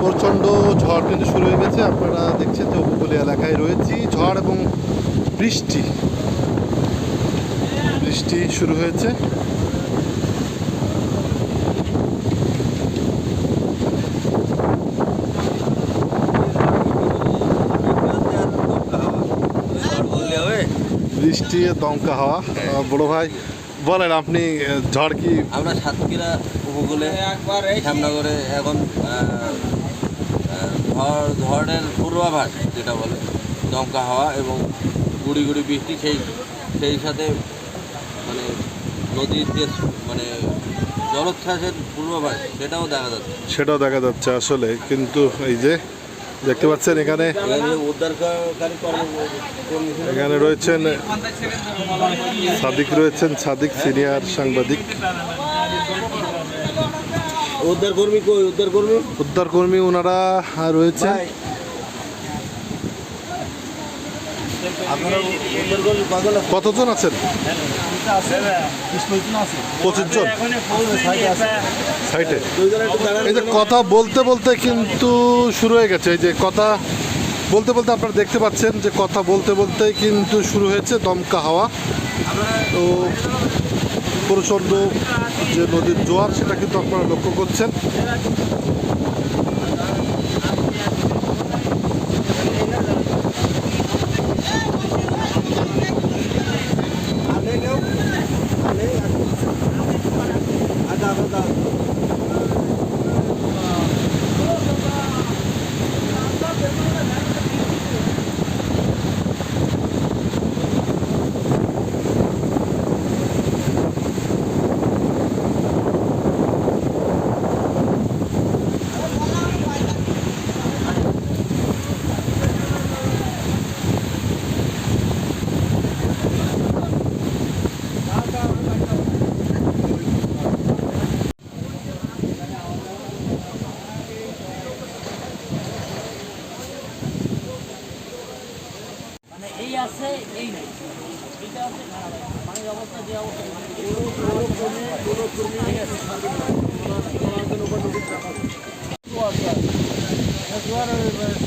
প্রচণ্ড ঝড় কিন্তু শুরু হয়ে গেছে। আপনারা দেখছেন যে উপকূলীয় এলাকায় রয়েছি। ঝড় এবং বৃষ্টি। বৃষ্টি শুরু হয়েছে। বৃষ্টি দমকা হাওয়া। বড় ভাই, বলেন আপনি ঝড় কি আমরা সাতক্ষীরা উপকূলে, শ্যামনগরে এখন ঝড় ঝড়ের পূর্বাভাস যেটা বলে দমকা হাওয়া এবং গুড়ি গুড়ি বৃষ্টি সেই সেই সাথে মানে নদীর যে মানে জলোচ্ছ্বাসের পূর্বাভাস সেটাও দেখা যাচ্ছে। সেটাও দেখা যাচ্ছে আসলে কিন্তু এই যে দেখতে পাচ্ছেন এখানে এখানে রয়েছেন সাদিক রয়েছেন সাদিক সিনিয়র সাংবাদিক। উদ্ধার কর্মী কই? উদ্ধার কর্মী? উদ্ধার কর্মী ওনারা আছে? কতজন আছেন? পঁচিশ জন। সাইটে এই যে কথা বলতে বলতে কিন্তু শুরু হয়ে গেছে। এই যে কথা বলতে বলতে আপনারা দেখতে পাচ্ছেন যে কথা বলতে বলতে কিন্তু শুরু হয়েছে দমকা হাওয়া। তো প্রচণ্ড যে নদীর জোয়ার সেটা কিন্তু আপনারা লক্ষ্য করছেন। আছে এই নাই এটা আছে ধারাবাহিক পানির অবস্থা যে অবস্থা জোয়ার